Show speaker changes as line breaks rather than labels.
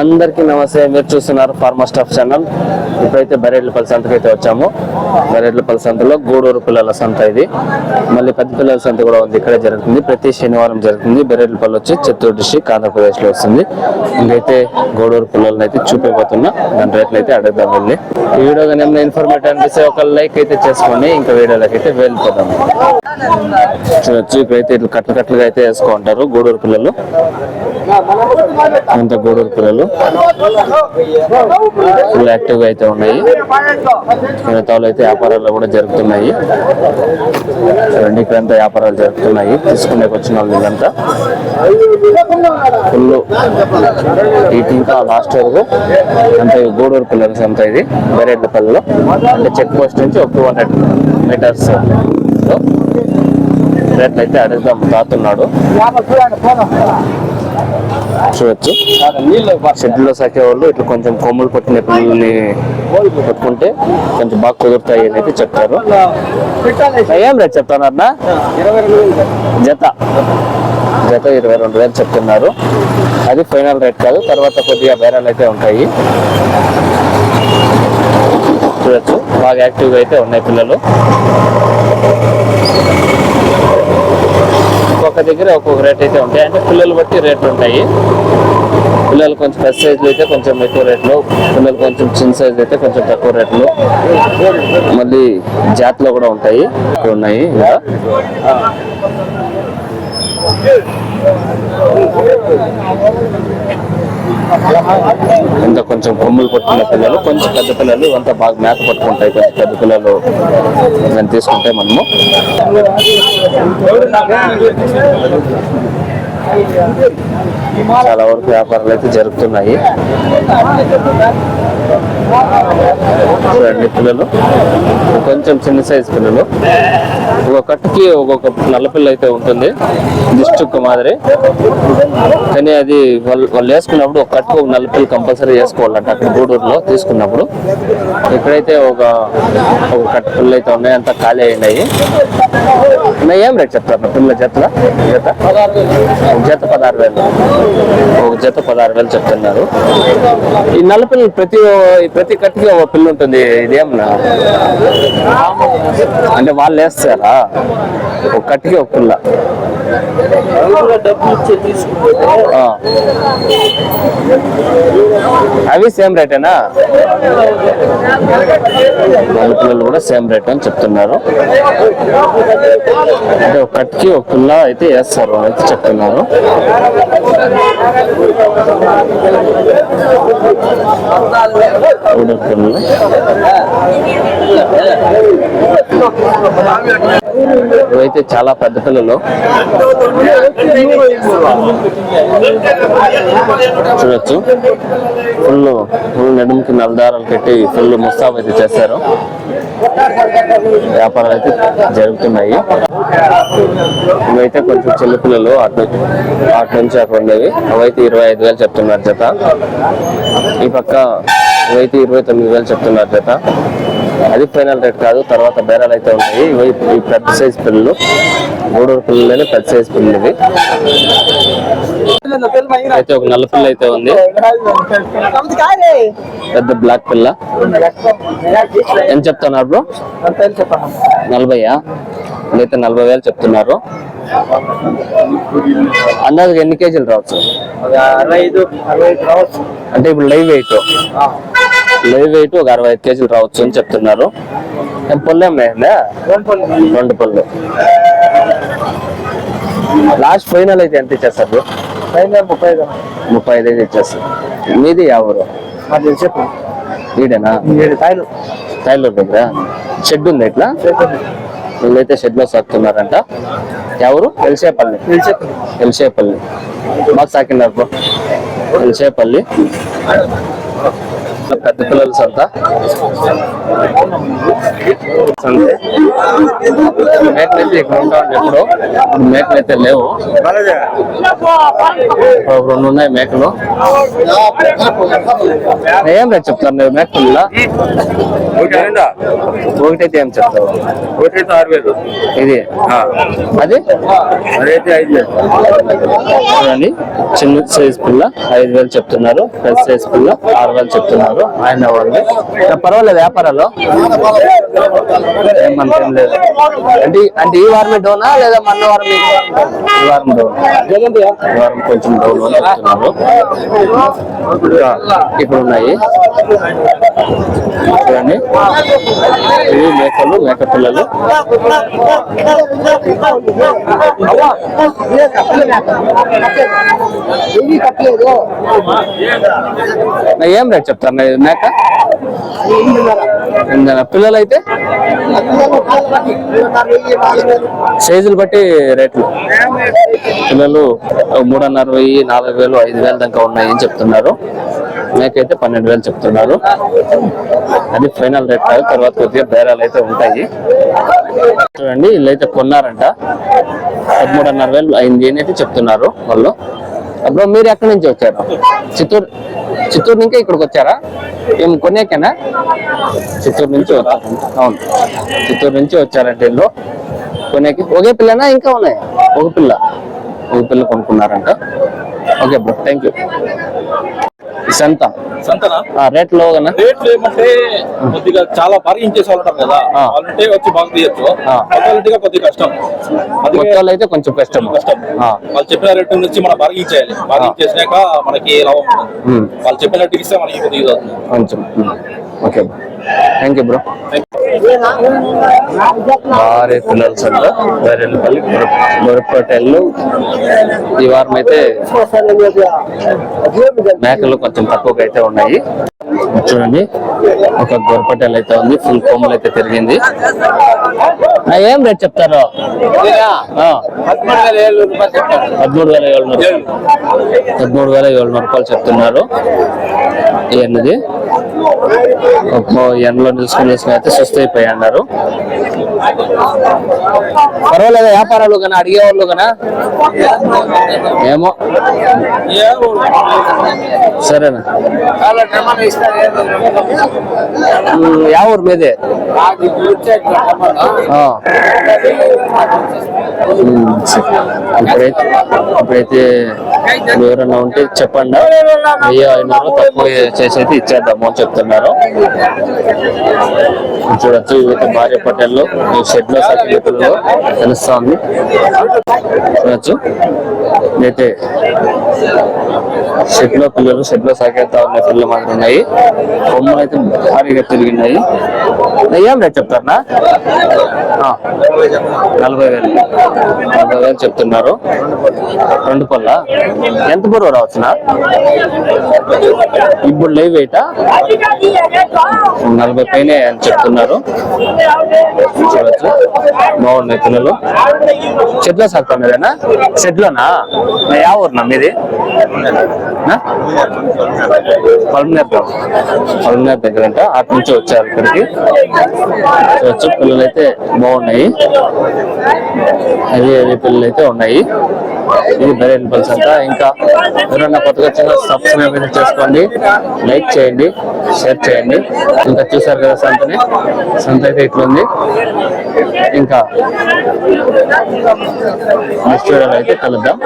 అందరికీ నమస్తే. మీరు చూస్తున్నారు ఫార్మా స్టాఫ్ ఛానల్. ఇప్పుడైతే బరేడ్లపల్లి సంతకి అయితే వచ్చాము. బరేడ్లపల్లి సంతలో గూడూరు పిల్లల సంత ఇది. మళ్ళీ పెద్ద పిల్లల సంత కూడా ఉంది. ఇక్కడే జరుగుతుంది. ప్రతి శనివారం జరుగుతుంది. బరేడ్లపల్లి వచ్చి చిత్తూరు డిస్టిక్ ఆంధ్రప్రదేశ్లో వస్తుంది. ఇంకైతే గూడూరు పిల్లలని అయితే చూపిపోతున్నా దాని రేట్లు అయితే అడుగుదాం వెళ్ళి. ఈ వీడియో కానీ ఏమైనా ఇన్ఫర్మేటివ్ అనిపిస్తే ఒక లైక్ అయితే చేసుకోండి. ఇంకా వీడియోలోకి అయితే వెళ్ళిపోదాం. చూడొచ్చు. ఇక్కడైతే ఇట్లా కట్ల కట్లుగా అయితే వేసుకుంటారు గూడూరు పిల్లలు. అంత గూడూరు పిల్లలు. ఫుల్ యాక్టివ్గా అయితే ఉన్నాయి. మిగతాలు అయితే వ్యాపారాలు కూడా జరుగుతున్నాయి. చూడండి ఇక్కడంతా వ్యాపారాలు జరుగుతున్నాయి. తీసుకునేకి వచ్చిన వాళ్ళు ఇదంతా. ఫుల్ ఇటు ఇంకా లాస్ట్ వరకు. అంటే గూడూరు పిల్లర్స్ అంతా ఇది. బెరేడ్ల పల్లెలో. అంటే చెక్ పోస్ట్ నుంచి ఒక టూ హండ్రెడ్ మీటర్స్ రేట్లు అయితే అడుగుదాం. తాతున్నాడు. చూడొచ్చు. షెడ్లో సాకే వాళ్ళు ఇట్లా కొంచెం కొమ్ములు పట్టిన పిల్లల్ని పట్టుకుంటే కొంచెం బాగా కుదురుతాయి అని అయితే చెప్తారు ఏం రేట్ చెప్తాను అన్న? జత. జత ఇరవై రెండు వేలు చెప్తున్నారు. అది ఫైనల్ రేట్ కాదు తర్వాత కొద్దిగా బేరాలు అయితే ఉంటాయి. చూడొచ్చు. బాగా యాక్టివ్గా అయితే ఉన్నాయి పిల్లలు ఒక్కొక్క దగ్గర ఒక్కొక్క రేట్ అయితే ఉంటాయి. అంటే పిల్లలు బట్టి రేట్లు ఉంటాయి. పిల్లలు కొంచెం పెద్ద సైజులు అయితే కొంచెం ఎక్కువ రేట్లు పిల్లలు కొంచెం చిన్న సైజు అయితే కొంచెం తక్కువ రేట్లు మళ్ళీ జాతిలో కూడా ఉంటాయి. ఇక్కడ ఉన్నాయి ఇంత కొంచెం కొమ్ములు పట్టుకున్న పిల్లలు కొంచెం పెద్ద పిల్లలు అంత బాగా మేత పట్టుకుంటాయి కొంచెం పెద్ద పిల్లలు నేను తీసుకుంటే మనము చాలా వరకు వ్యాపారాలు అయితే జరుగుతున్నాయి. చూడండి పిల్లలు. కొంచెం చిన్న సైజ్ పిల్లలు. ఒక కట్టుకి ఒక్కొక్క నల్ల పిల్ల అయితే ఉంటుంది. దిష్టిక్ మాదిరి. కానీ అది వాళ్ళు వాళ్ళు వేసుకున్నప్పుడు ఒక కట్టుకు ఒక నల్ల పిల్ల కంపల్సరీ వేసుకోవాలంట. అక్కడ గూడూరులో తీసుకున్నప్పుడు. ఇక్కడైతే ఒక ఒక కట్టు పిల్లలు అయితే ఉన్నాయి. అంతా ఖాళీ అయినాయి. ఏం రేట్ చెప్తారు పిల్లల జతల? జత? ఒక జత పదహారు వేలు. ఒక జత పదహారు వేలు చెప్తున్నారు. ఈ నల్ల పిల్లలు ప్రతి ప్రతి కట్టుకి ఒక పిల్ల ఉంటుంది. ఇదేమన్నా అంటే వాళ్ళు వేస్తారా? ఒక కట్టుకి ఒక పిల్ల. అవి సేమ్ రేటేనా? నల్ల పిల్లలు కూడా సేమ్ రేట్ అని చెప్తున్నారు. అంటే ఒకటికి ఒక పిల్ల అయితే వేస్తారు అయితే చెప్తున్నారు. పిల్లలు ఇవైతే చాలా పెద్ద పిల్లలు. చూడొచ్చు. ఫుల్ ఫుల్ నడుముకి నల్లదారాలు కట్టి ఫుల్ ముస్తాబ్ అయితే చేశారు. వ్యాపారాలు అయితే జరుగుతున్నాయి. ఇవైతే కొంచెం చిన్న పిల్లలు అటు అటు నుంచి అక్కడ ఉండేవి. అవైతే ఇరవై ఐదు వేలు చెప్తున్నారు జత. ఈ పక్క ఇవైతే ఇరవై తొమ్మిది వేలు చెప్తున్నారు జత. అది ఫైనల్ రేట్ కాదు తర్వాత బేరాలు అయితే ఉంటాయి ఇవి ఈ పెద్ద సైజ్ పిల్లలు గూడూరు పిల్లలనే పెద్ద సైజ్ పిల్లలు ఇవి. అయితే ఒక నల్ల పిల్ల అయితే ఉంది. పెద్ద బ్లాక్ పిల్ల. ఎంత చెప్తున్నారు బ్రో? నలభైయా? అయితే నలభై వేలు చెప్తున్నారు. అందాజుగా ఎన్ని కేజీలు రావచ్చు? అంటే ఇప్పుడు లైవ్ వెయిట్. లైవ్ వెయిట్ ఒక అరవై ఐదు కేజీలు రావచ్చు అని చెప్తున్నారు. పళ్ళు ఏమైనా రెండు పళ్ళు. లాస్ట్ ఫైనల్ అయితే ఎంత ఇచ్చేస్తారు?
ముప్పై ఐదు
ముప్పై ఐదు అయితే ఇచ్చేస్తారు. మీది
మాది చెప్పు
ఈడేనా? టైలర్ దగ్గర. షెడ్ ఉంది ఇట్లా? వీళ్ళైతే షెడ్లో సాగుతున్నారంట ఎవరు ఎల్సేపల్లి ఎల్సేపల్లి బాగా సాకినారు బ్రో. ఎల్సేపల్లి పెద్ద పిల్లలు సంత. సంతే. మేకలైతే ఇక్కడ ఉంటామండి ఎప్పుడు మేకలైతే లేవు. రెండు ఉన్నాయి మేకలు. ఏం రేట్ చెప్తారు మీరు మేకల్లో ఒకటైతే ఏం చెప్తావు?
ఒకటి ఆరు వేలు
ఇది అది?
అదైతే ఐదు వేలు.
చూడండి చిన్న సైజ్ పిల్ల ఐదు వేలు చెప్తున్నారు పెద్ద సైజ్ పిల్ల ఆరు వేలు చెప్తున్నారు. ఆయన వాళ్ళు. పర్వాలేదు వ్యాపారాలు. ఏమంతేం లేదు. అంటే అంటే ఈ వారమే డోనా లేదా మొన్న వారం ఈ వారం డోన్? ఈ వారం కొంచెం డౌన్ ఇప్పుడు ఉన్నాయి. చూడండి. ఇవి మేకలు మేక పిల్లలు. ఏం రేట్ చెప్తారు? మేక? పిల్లలైతే? పిల్లలు అయితే సైజులు బట్టి రేట్లు. పిల్లలు మూడున్నర వెయ్యి నాలుగు వేలు ఐదు వేలు దాకా ఉన్నాయని చెప్తున్నారు. మేకైతే పన్నెండు వేలు చెప్తున్నారు. అది ఫైనల్ రేట్ కాదు తర్వాత కొద్దిగా బేరాలు అయితే ఉంటాయి. చూడండి వీళ్ళు అయితే కొన్నారంట. పదమూడున్నర వేలు అయింది అని అయితే చెప్తున్నారు వాళ్ళు. అప్పుడు మీరు ఎక్కడి నుంచి వచ్చారు? చిత్తూరు చిత్తూరు నుంచి ఇక్కడికి వచ్చారా? ఏం కొనేకేనా చిత్తూరు నుంచి వచ్చారు అవును. చిత్తూరు నుంచి వచ్చారంటే వీళ్ళు కొనేకి ఒకే పిల్లనా ఇంకా ఉన్నాయి? ఒక పిల్ల. ఒక పిల్ల కొనుక్కున్నారంట. ఓకే బ్రో థ్యాంక్ యూ సంత. రేట్లో
రేట్లు ఏమంటే కొద్దిగా చాలా బార్గింగ్ చేసే వాళ్ళు కదా. వాళ్ళంటే వచ్చి బాగా తీయచ్చు. క్వాలిటీగా కొద్దిగా కష్టం.
కొత్త వాళ్ళు అయితే కొంచెం కష్టం.
కష్టం. వాళ్ళు చెప్పిన రేటు నుంచి మనం బార్గింగ్ చేయాలి. బార్గింగ్ చేసినాక మనకి లాభం ఉంటుంది. వాళ్ళు చెప్పినట్టు ఇస్తే మనకి కొద్దిగా
కొంచెం. ఓకే. థ్యాంక్ యూ బ్రో భారీ పిల్లలు సంత బైరెల్లిపల్లి గొరపేటలు ఈ వారం అయితే మేకలు కొంచెం తక్కువగా అయితే ఉన్నాయి. చూడండి ఒక గొరపటెల్ అయితే ఉంది ఫుల్ కొమ్ములు అయితే తిరిగింది. ఏం రేట్ చెప్తారు? పదమూడు వేల ఏడునూరు పదమూడు వేల ఏడునూరు రూపాయలు. చెప్తున్నారు. ఒక ఎండలో నిలుచుకుని నిలుచుకుని అయితే సుస్థ అయిపోయి అన్నారు. పర్వాలేదు వ్యాపారాలు కానీ అడిగేవాళ్ళు కన్నా ఏమో. సరేనా. యా ఊరు మీదే? ఇప్పుడైతే ఇప్పుడైతే ఎవరైనా ఉంటే చెప్పండి. వెయ్యి ఐనూరు తక్కువ చేసి ఇచ్చేద్దాము అని చెప్తున్నారు. చూడొచ్చు యువత భార్య పటేల్లో. ఈ షెడ్లో సర్టిఫికెట్లో తెలుస్తా ఉంది చూడొచ్చు. షెడ్లో పిల్లలు షెడ్లో సాకేస్తా ఉన్న పిల్లలు మాత్రం ఉన్నాయి. కొమ్మలు అయితే భారీగా తిరిగినాయి. ఏం రేట్ చెప్తారా నలభై వేలు. నలభై వేలు చెప్తున్నారు. రెండు పళ్ళ. ఎంత బరువు రావచ్చునా? ఇప్పుడు లేవు వెయిట్ నలభై పైన అని చెప్తున్నారు. చూడవచ్చు బాగున్నాయి పిల్లలు. షెడ్లో సార్ మీరేనా? షెడ్లోనా యా ఊరునా మీది? నా? పల్మనేర్ పల్మనేర్ దగ్గర అంట అటు నుంచి వచ్చారు ఇక్కడికి. వచ్చి పిల్లలు అయితే బాగున్నాయి. అవి అవి పిల్లలు అయితే ఉన్నాయి. ఇది బెరైన్ పల్స్ అంట. ఇంకా ఎవరన్నా కొత్తగా చిన్న సబ్స్క్రైబ్ చేసుకోండి. లైక్ చేయండి షేర్ చేయండి. ఇంకా చూసారు కదా సంతని? సంత అయితే ఇట్లుంది. ఇంకా నెక్స్ట్ వీడియోలో అయితే కలుద్దాం.